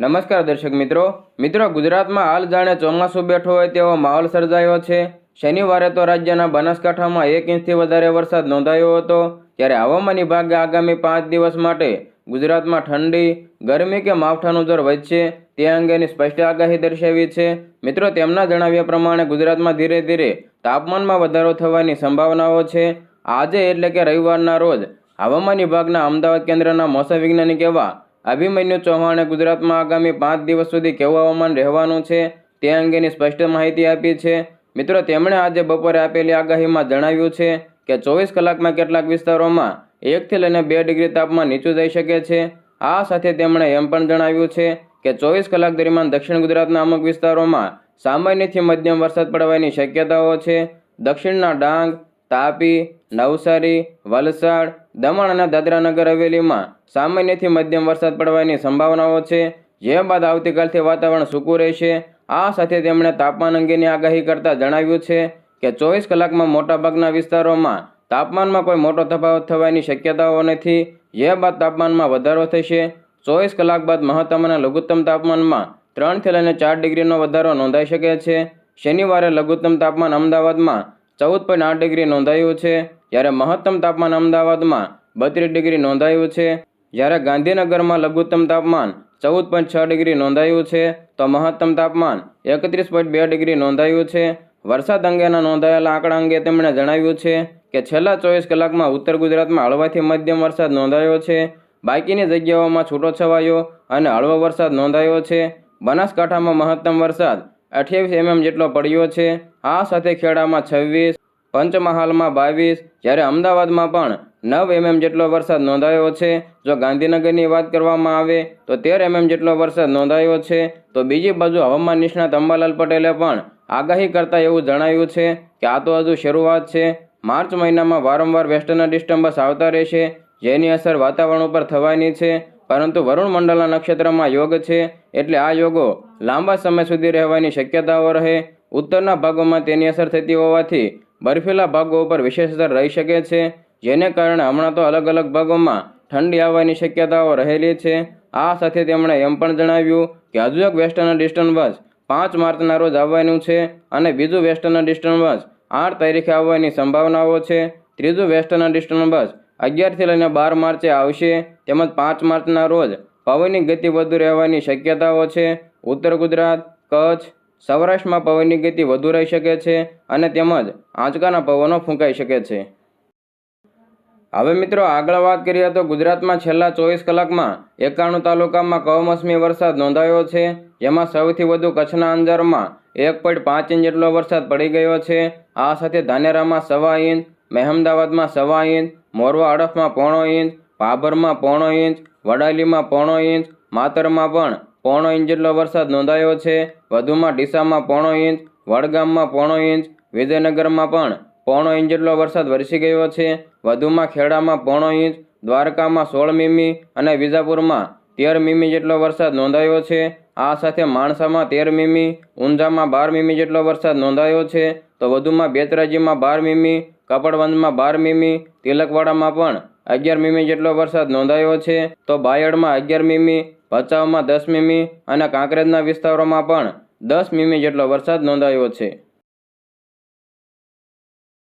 નમસ્કાર દર્શક મિત્રો. મિત્રો, ગુજરાતમાં હાલ જાણે ચોમાસું બેઠો હોય તેવો માહોલ સર્જાયો છે. શનિવારે તો રાજ્યના બનાસકાંઠામાં એક ઇંચથી વધારે વરસાદ નોંધાયો હતો. ત્યારે હવામાન વિભાગે આગામી પાંચ દિવસ માટે ગુજરાતમાં ઠંડી, ગરમી કે માવઠાનું જોર વધશે તે અંગેની સ્પષ્ટ આગાહી દર્શાવી છે. મિત્રો, તેમના જણાવ્યા પ્રમાણે ગુજરાતમાં ધીરે ધીરે તાપમાનમાં વધારો થવાની સંભાવનાઓ છે. આજે એટલે કે રવિવારના રોજ હવામાન વિભાગના અમદાવાદ કેન્દ્રના મોસમ વૈજ્ઞાનિક એવા અભિમન્યુ ચૌહાણે ગુજરાતમાં આગામી પાંચ દિવસ સુધી કેવું હવામાન રહેવાનું છે તે અંગેની સ્પષ્ટ માહિતી આપી છે. મિત્રો, તેમણે આજે બપોરે આપેલી આગાહીમાં જણાવ્યું છે કે ચોવીસ કલાકમાં કેટલાક વિસ્તારોમાં એકથી લઈને બે ડિગ્રી તાપમાન નીચું જઈ શકે છે. આ સાથે તેમણે એમ પણ જણાવ્યું છે કે ચોવીસ કલાક દરમિયાન દક્ષિણ ગુજરાતના અમુક વિસ્તારોમાં સામાન્યથી મધ્યમ વરસાદ પડવાની શક્યતાઓ છે. દક્ષિણના ડાંગ તાપી, નવસારી, વલસાડ, દમણ અને દાદરાનગર હવેલીમાં સામાન્યથી મધ્યમ વરસાદ પડવાની સંભાવનાઓ છે. જે બાદ આવતીકાલથી વાતાવરણ સૂકું રહેશે. આ સાથે તેમણે તાપમાન અંગેની આગાહી કરતાં જણાવ્યું છે કે ચોવીસ કલાકમાં મોટાભાગના વિસ્તારોમાં તાપમાનમાં કોઈ મોટો તફાવત થવાની શક્યતાઓ નથી. જે બાદ તાપમાનમાં વધારો થશે. ચોવીસ કલાક બાદ મહત્તમ અને લઘુત્તમ તાપમાનમાં ત્રણથી લઈને ચાર ડિગ્રીનો વધારો નોંધાઈ શકે છે. શનિવારે લઘુત્તમ તાપમાન અમદાવાદમાં ચૌદ પોઈન્ટ આઠ ડિગ્રી નોંધાયું છે. જ્યારે મહત્તમ તાપમાન અમદાવાદમાં બત્રીસ ડિગ્રી નોંધાયું છે. જ્યારે ગાંધીનગરમાં લઘુત્તમ તાપમાન ચૌદ પોઈન્ટ છ ડિગ્રી નોંધાયું છે, તો મહત્તમ તાપમાન એકત્રીસ પોઈન્ટ બે ડિગ્રી નોંધાયું છે. વરસાદ અંગેના નોંધાયેલા આંકડા અંગે તેમણે જણાવ્યું છે કે છેલ્લા ચોવીસ કલાકમાં ઉત્તર ગુજરાતમાં હળવાથી મધ્યમ વરસાદ નોંધાયો છે. બાકીની જગ્યાઓમાં છૂટો છવાયો અને હળવો વરસાદ નોંધાયો છે. બનાસકાંઠામાં મહત્તમ વરસાદ અઠ્યાવીસ એમએમ જેટલો પડ્યો છે. આ સાથે ખેડામાં છવ્વીસ, પંચમહાલમાં બાવીસ, જ્યારે અમદાવાદમાં પણ નવ એમએમ જેટલો વરસાદ નોંધાયો છે. જો ગાંધીનગરની વાત કરવામાં આવે તો તેર એમએમ જેટલો વરસાદ નોંધાયો છે. તો બીજી બાજુ હવામાન નિષ્ણાત અંબાલાલ પટેલે પણ આગાહી કરતા એવું જણાવ્યું છે કે આ તો હજુ શરૂઆત છે. માર્ચ મહિનામાં વારંવાર વેસ્ટર્ન ડિસ્ટર્બન્સ આવતા રહેશે, જેની અસર વાતાવરણ ઉપર થવાની છે. પરંતુ વરુણ મંડળના નક્ષત્રમાં યોગ છે, એટલે આ યોગો લાંબા સમય સુધી રહેવાની શક્યતાઓ રહે. ઉત્તરના ભાગોમાં તેની અસર થતી હોવાથી બરફીલા ભાગો ઉપર વિશેષ અસર રહી શકે છે, જેને કારણે હમણાં તો અલગ અલગ ભાગોમાં ઠંડી આવવાની શક્યતાઓ રહેલી છે. આ સાથે તેમણે એમ પણ જણાવ્યું કે હજુ એક વેસ્ટર્ન ડિસ્ટર્બન્સ પાંચ માર્ચના રોજ આવવાનું છે અને બીજું વેસ્ટર્ન ડિસ્ટર્બન્સ આઠ તારીખે આવવાની સંભાવનાઓ છે. ત્રીજું વેસ્ટર્ન ડિસ્ટર્બન્સ અગિયારથી લઈને બાર માર્ચે આવશે, તેમજ પાંચ માર્ચના રોજ પવનની ગતિ વધુ રહેવાની શક્યતાઓ છે. ઉત્તર ગુજરાત, કચ્છ સૌરાષ્ટ્રમાં પવનની ગતિ વધુ રહી શકે છે અને તેમજ આંચકાના પવનો ફૂંકાઈ શકે છે. હવે મિત્રો આગળ વાત કરીએ તો ગુજરાતમાં છેલ્લા ચોવીસ કલાકમાં એકાણું તાલુકામાં કમોસમી વરસાદ નોંધાયો છે. જેમાં સૌથી વધુ કચ્છના અંજારમાં એક પોઈન્ટ પાંચ ઇંચ જેટલો વરસાદ પડી ગયો છે. આ સાથે ધાનેરામાં સવા ઇંચ, મહેમદાવાદમાં સવા ઇંચ, મોરવા અડફમાં પોણો ઇંચ ભાભરમાં પોણો ઇંચ, વડાલીમાં પોણો ઇંચ, માતરમાં પણ પોણો ઇંચ જેટલો વરસાદ નોંધાયો છે. વધુમાં ડીસામાં પોણો ઇંચ, વડગામમાં પોણો ઇંચ, વિજયનગરમાં પણ પોણો ઇંચ જેટલો વરસાદ વરસી ગયો છે. વધુમાં ખેડામાં પોણો ઇંચ, દ્વારકામાં સોળ મીમી અને વિજાપુરમાં તેર મીમી જેટલો વરસાદ નોંધાયો છે. આ સાથે માણસામાં તેર મીમી, ઊંઝામાં બાર મીમી જેટલો વરસાદ નોંધાયો છે. તો વધુમાં બેતરાજીમાં બાર મીમી, કપડવંજમાં બાર મીમી, તિલકવાડામાં પણ અગિયાર મીમી જેટલો વરસાદ નોંધાયો છે. તો બાયડમાં અગિયાર મીમી ભચાઉમાં દસ મીમી અને કાંકરેજના વિસ્તારોમાં પણ દસ મીમી જેટલો વરસાદ નોંધાયો છે.